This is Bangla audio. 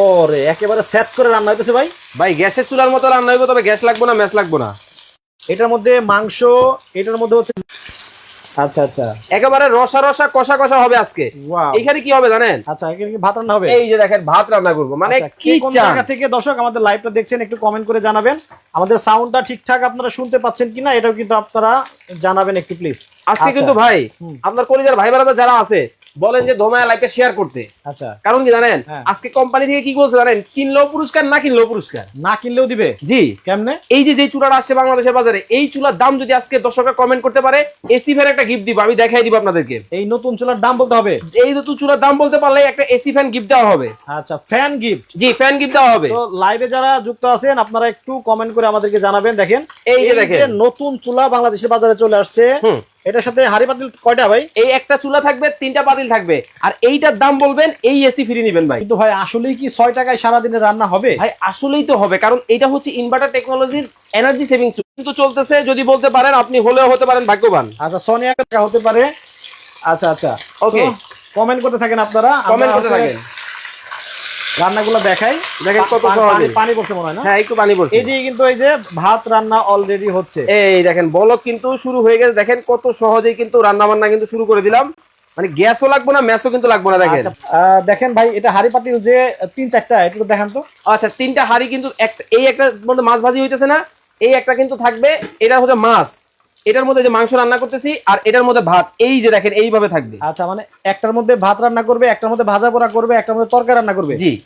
ওরে একেবারে সেট করে রান্না হইতেছে ভাই। ভাই গ্যাসের চুলার মতো রান্না হইব তবে গ্যাস লাগবো না ম্যাচ লাগবো না। এটার মধ্যে মাংস এটার মধ্যে হচ্ছে আচ্ছা আচ্ছা। একেবারে রসা রসা কষা কষা হবে আজকে। এখানে কি হবে জানেন? আচ্ছা এখানে কি ভাত রান্না হবে? এই যে দেখেন ভাত রান্না করব। মানে আচ্ছা, কি জায়গা থেকে দর্শক আমাদের লাইভটা দেখছেন একটু কমেন্ট করে জানাবেন। আমাদের সাউন্ডটা ঠিকঠাক আপনারা শুনতে পাচ্ছেন কিনা এটাও কিন্তু আপনারা জানাবেন একটু প্লিজ আজকে কিন্তু ভাই আপনার কলিজার ভাই যারা আছে বলেন যে ধোমায়া লাইভটা শেয়ার করতে। আচ্ছা। কারণ কি জানেন? হ্যাঁ। আজকে কোম্পানি থেকে কি বলছে জানেন? কিনলেও পুরস্কার না কিনলেও পুরস্কার। না কিনলেও দিবে? জি। কেমনে? এই যে যে চুলাটা আসছে বাংলাদেশের বাজারে এই চুলার দাম যদি আজকে দর্শকরা কমেন্ট করতে পারে এসি ফ্যান একটা গিফট দিব আমি দেখাই দিব আপনাদেরকে। এই নতুন চুলার দাম বলতে হবে? এই নতুন চুলার দাম বলতে পারলে একটা এসি ফ্যান গিফট দেওয়া হবে। আচ্ছা ফ্যান গিফট জি ফ্যান গিফট দেওয়া হবে। তো লাইভে যারা যুক্ত আছেন আপনারা একটু কমেন্ট করে আমাদেরকে জানাবেন। দেখেন এই যে দেখেন। নতুন চুলা বাংলাদেশের বাজারে চলে আসছে। এটার সাথে হাড়ি পাতিল কয়টা ভাই? এই একটা চুলা থাকবে তিনটা পাতিল থাকবে। আর এইটার দাম বলবেন এই এসি ফ্রি নিবেন ভাই। কিন্তু ভাই আসলেই কি ছয় টাকায় সারাদিনে রান্না হবে? ভাই আসলেই তো হবে কারণ এটা হচ্ছে ইনভার্টার টেকনোলজির এনার্জি সেভিং কিন্তু চলতেছে যদি বলতে পারেন আপনি হলেও হতে পারেন ভাগ্যবান। আচ্ছা সোনিয়া হতে পারে। আচ্ছা আচ্ছা। ওকে কমেন্ট করতে থাকেন আপনারা কমেন্ট করতে থাকেন। রান্নাগুলো দেখাই। দেখেন কত সহজে। পানি- পড়ছে মনে হয় না? হ্যাঁ একটু পানি পড়ছে এদিকে কিন্তু এই যে ভাত রান্না অলরেডি হচ্ছে। এই দেখেন বলক কিন্তু শুরু হয়ে গেছে। দেখেন কত সহজেই কিন্তু রান্না বান্না কিন্তু শুরু করে দিলাম। মানে গ্যাসও লাগবে না ম্যাচও কিন্তু লাগবে না দেখেন। আচ্ছা, দেখেন ভাই এটা হাড়ি পাতিল যে তিন চারটা একটু দেখান তো। আচ্ছা তিনটা হাড়ি কিন্তু এই একটা মধ্যে মাছ ভাজি হইতেছে না এই একটা কিন্তু থাকবে এটা হচ্ছে মাছ। এটার মধ্যে যে মাংস রান্না করতেছি আর এটার মধ্যে ভাত। এই যে দেখেন এইভাবে থাকবে। আচ্ছা মানে একটার মধ্যে ভাত রান্না করবে একটার মধ্যে ভাজা পোড়া করবে একটার মধ্যে তরকারি রান্না করবে? জি।